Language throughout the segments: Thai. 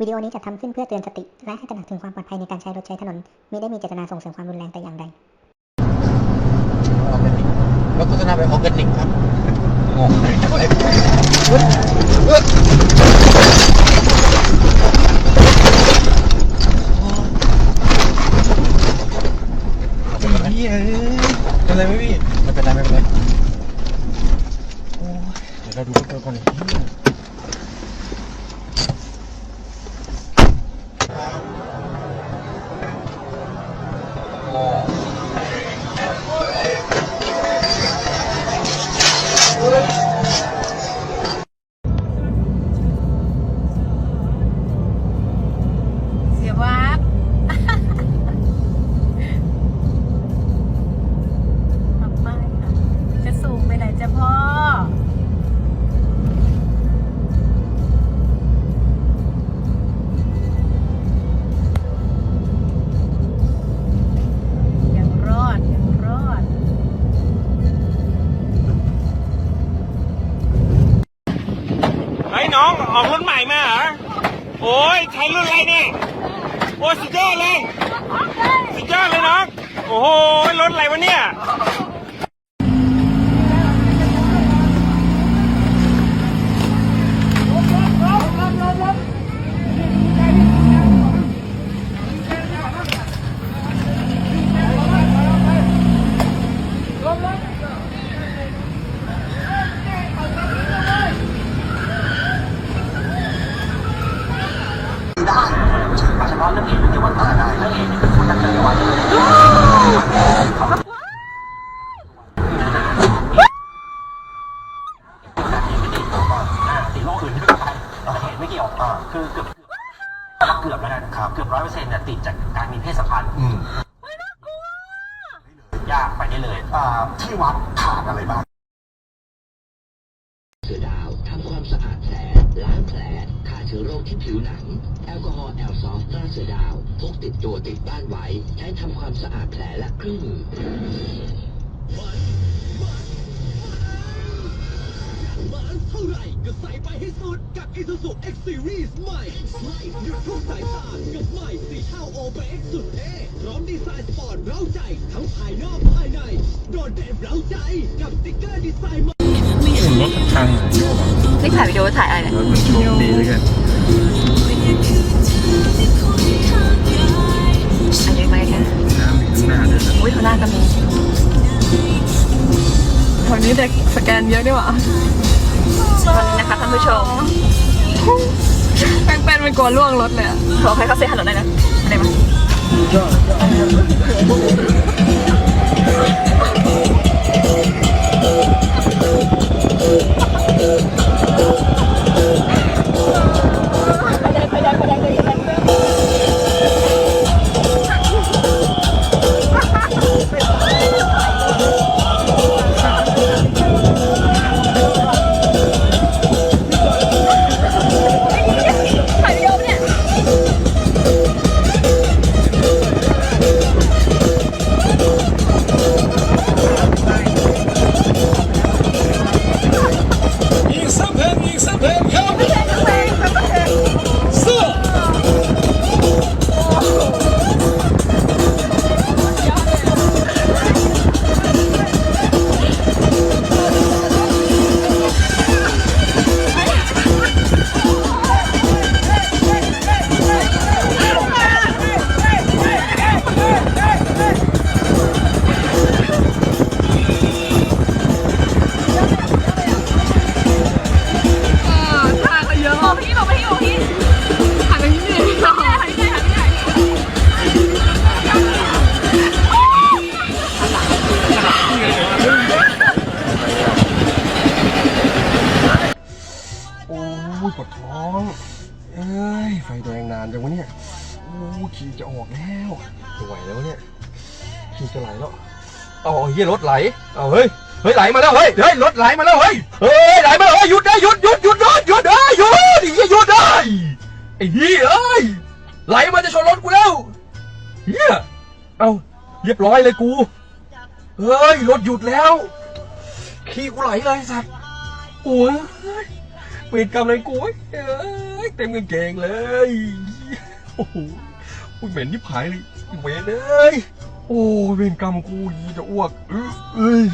วิดีโอนี้จัดทำขึ้นเพื่อเตือนสติ และให้ตระหนักถึงความปลอดภัยในการใช้รถใช้ถนนไม่ได้มีเจตนาส่งเสริมความรุนแรงแต่อย่างใดออร์แกนิกรถโฆษณาแบบออร์แกนิกครับงงเลยจังเลยเป็นไรพี่เอ้ยเป็นไรไหมพี่ไม่เป็นไรไม่เป็นไรโอ้ยเดี๋ยวเราดูกันก่อนเ ยรุ่นอะไรเนี่ยโอ้สุดยอดเลย สุดยอดเลยน้อง โอ้โหรถอะไรวะเนี่ย สีโลกอื่นที่เป็นไปเราเห็นไม่เกี่ยวอ่าคือเกือบเกือบแล้วกันครับเกือบร้อยเปอร์เซ็นต์เนี่ยติดจากการมีเพศสัมพันธ์อืมยากไปได้เลยอ่าที่วัดขาดอะไรบ้าง เสือดาวทำความสะอาดแผลล้างแผลฆ่าเชื้อโรคที่ผิวหนัง แอลกอฮอล์แอลซอฟตราเสือดาวพกติดตัวติดบ้านไว้ ใช้ทำความสะอาดแผลและเครื่องมือมันเท่าไหร่ก็ใส่ไปให้สุดกับ Isuzu X Series ใหม่ใหม่หยุดทุกสายตากับใหม่สีเทา OPX สุดเท่พร้อมดีไซน์สปอร์ตเร้าใจ ทั้งภายนอกภายใน โดดเด่นเร้าใจกับสติ๊กเกอร์ดีไซน์ รถทางนี่ถ่ายวิดีโอถ่ายอะไรเนี่ยมันโชคดีเลยกันอันนี้ไปกันน้ำอยู่ข้างหน้าด้วยนะอุ้ยข้างหน้าก็มีแถวนี้เด็กสแกนเยอะด้วยว่ะตอนนี้นะคะท่านผู้ชมแป้งเป็นมันกลัวล่วงรถเลยอะขอใครเขาเซ็นฮัลโหลได้นะอะไรมา จังวะเนี่ยโอ้ขี่จะออกแล้วไหวแล้วเนี่ยขี่จะไหลแล้วเอาเฮียรถไหลเอาเฮ้ยเฮ้ยไหลมาแล้วเฮ้ยเฮ้ยรถไหลมาแล้วเฮ้ยเฮ้ยไหลมาแล้วเฮ้ยหยุดได้หยุดหยุดหยุดหยุดหยุดได้หยุดไอ้เหี้ยหยุดได้ไอ้เหี้ยเอ้ยไหลมาจะชนรถกูแล้วเฮียเอาเรียบร้อยเลยกูเฮ้ยรถหยุดแล้วขี่กูไหลเลยสัตว์โอ้ยเวรกรรมอะไรกูเอ้ยเต็มกางเกงเลย โอ้โหอุ๊ยเหม็นที่ผายเลยเวนเลย โอ้เวรกรรมกูยีจะอ้วกเอ้ย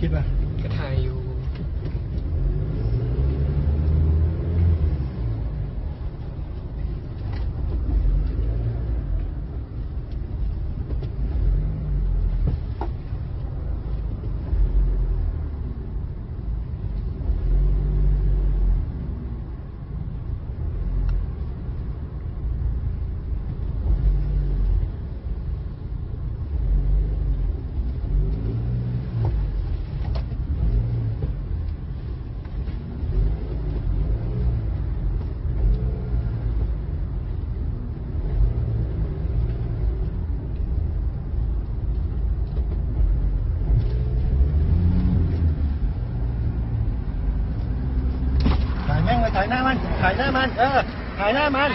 คิดป่ะก็ถ่ายอยู่แม่งเลยถ่ายหน้ามัน ถ่ายหน้ามัน เออถ่ายหน้ามัน